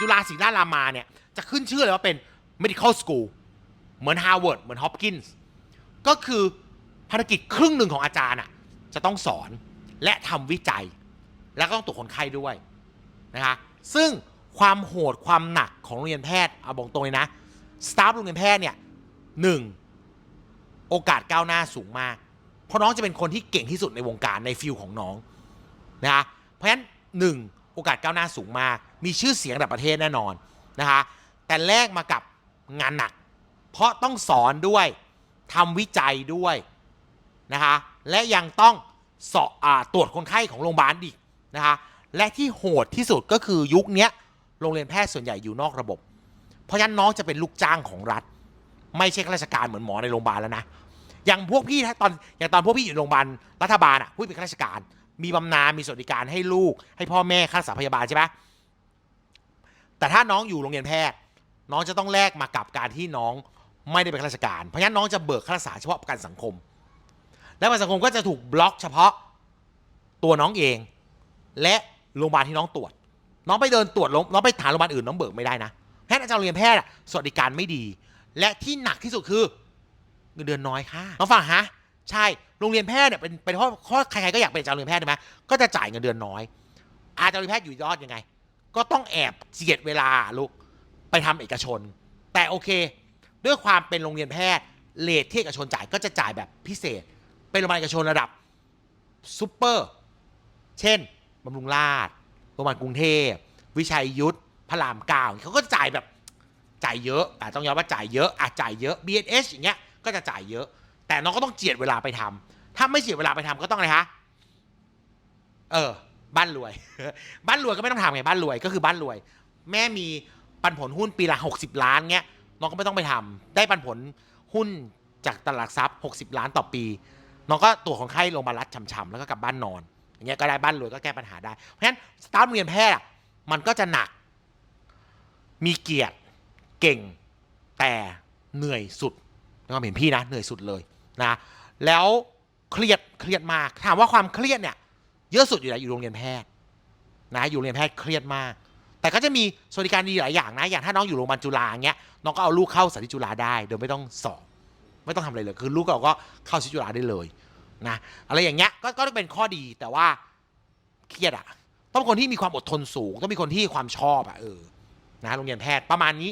จุฬาศรีราชรามาเนี่ยจะขึ้นชื่อเลยว่าเป็น medical school เหมือน Harvard เหมือน Hopkins ก็คือภารกิจครึ่งหนึ่งของอาจารย์อะจะต้องสอนและทำวิจัย แล้วก็ต้องตรวจคนไข้ด้วยนะคะซึ่งความโหดความหนักของโรงเรียนแพทย์เอาบอกตรงเลยนะสตาฟโรงเรียนแพทย์เนี่ยหนึ่งโอกาสก้าวหน้าสูงมาก เพราะน้องจะเป็นคนที่เก่งที่สุดในวงการในฟิลของน้องนะคะเพราะฉะนั้นหนึ่ง โอกาสก้าวหน้าสูงมาก มีชื่อเสียงระดับประเทศแน่นอนนะคะแต่แลกมากับงานหนัก เพราะต้องสอนด้วยทำวิจัยด้วยนะคะและยังต้องสอบอตรวจคนไข้ของโรงพยาบาลอีกนะคะและที่โหดที่สุดก็คือยุคนี้โรงเรียนแพทย์ส่วนใหญ่อยู่นอกระบบ เพราะฉะนั้นน้องจะเป็นลูกจ้างของรัฐ ไม่ใช่ข้าราชการเหมือนหมอในโรงพยาบาลแล้วนะอย่างพวกพี่ตอนอย่างตอนพวกพี่อยู่โรงพยาบาลรัฐบาลอะพวกพี่เป็นข้าราชการ มีบำนาญมีสวัสดิการให้ลูก ให้พ่อแม่ค่ารักษาพยาบาลใช่ไหมแต่ถ้าน้องอยู่โรงเรียนแพทย์ น้องจะต้องแลกมากับการที่น้องไม่ได้เป็นข้าราชการ เพราะฉะนั้นน้องจะเบิกค่ารักษาเฉพาะประกันสังคม และประกันสังคมก็จะถูกบล็อกเฉพาะตัวน้องเอง และโรงพยาบาลที่น้องตรวจ น้องไปเดินตรวจน้องไปถามโรงพยาบาลอื่นน้องเบิกไม่ได้นะแพทย์อาจารย์โรงเรียนแพทย์สวัสดิการไม่ดี และที่หนักที่สุดคือเงินเดือนน้อยค่ะน้องฟังฮะ ใช่โรงเรียนแพทย์เนี่ยเป็นเป็นเพราะเพราะใครๆก็อยากเป็นอาจารย์โรงเรียนแพทย์ใช่ไหมก็จะจ่ายเงินเดือนน้อย อาจารย์โรงเรียนแพทย์อยู่ยอดยังไง ก็ต้องแอบเจียดเวลาลูกไปทำเอกชน แต่โอเค ด้วยความเป็นโรงเรียนแพทย์เลทที่เอกชนจ่ายก็จะจ่ายแบบพิเศษ เป็นโรงพยาบาลเอกชนระดับซูเปอร์เช่นบำรุงราษฎร์โรงพยาบาลกรุงเทพวิชัยยุทธพระรามเก้าเขาก็จ่ายแบบจ่ายเยอะอะต้องยอมว่าจ่ายเยอะอะจ่ายเยอะ BNH อย่างเงี้ยก็จะจ่ายเยอะ แต่น้องก็ต้องเจียดเวลาไปทำถ้าไม่เจียดเวลาไปทำก็ต้องอะไรฮะเออ บ้านรวย บ้านรวยก็ไม่ต้องทำไงบ้านรวยก็คือบ้านรวย แม่มีปันผลหุ้นปีละหกสิบล้านเงี้ยน้องก็ไม่ต้องไปทำได้ปันผลหุ้นจากตลาดหลักทรัพย์หกสิบล้านต่อปี น้องก็ตัวของไข้ลงมารัดช่ำๆแล้วก็กลับบ้านนอนอย่างเงี้ยก็ได้บ้านรวยก็แก้ปัญหาได้ เพราะฉะนั้นสตาร์ทเรียนแพทย์มันก็จะหนัก มีเกียรติเก่งแต่เหนื่อยสุดนความเห็นพี่นะเหนื่อยสุดเลย นะแล้วเครียดเครียดมากถามว่าความเครียดเนี่ยเยอะสุดอยู่ไหนอยู่โรงเรียนแพทย์นะอยู่โรงเรียนแพทย์เครียดมาก แต่ก็จะมีสวัสดิการดีหลายอย่างนะอย่างถ้าน้องอยู่โรงพยาบาลจุฬาอย่างเงี้ยน้องก็เอาลูกเข้าสันติจุฬาได้โดยไม่ต้องสอบไม่ต้องทำอะไรเลยคือลูกเราก็เข้าสันติจุฬาได้เลยนะอะไรอย่างเงี้ยก็ก็เป็นข้อดีแต่ว่าเครียดอะต้องคนที่มีความอดทนสูง ต้องมีคนที่ความชอบอะเออนะโรงเรียนแพทย์ประมาณนี้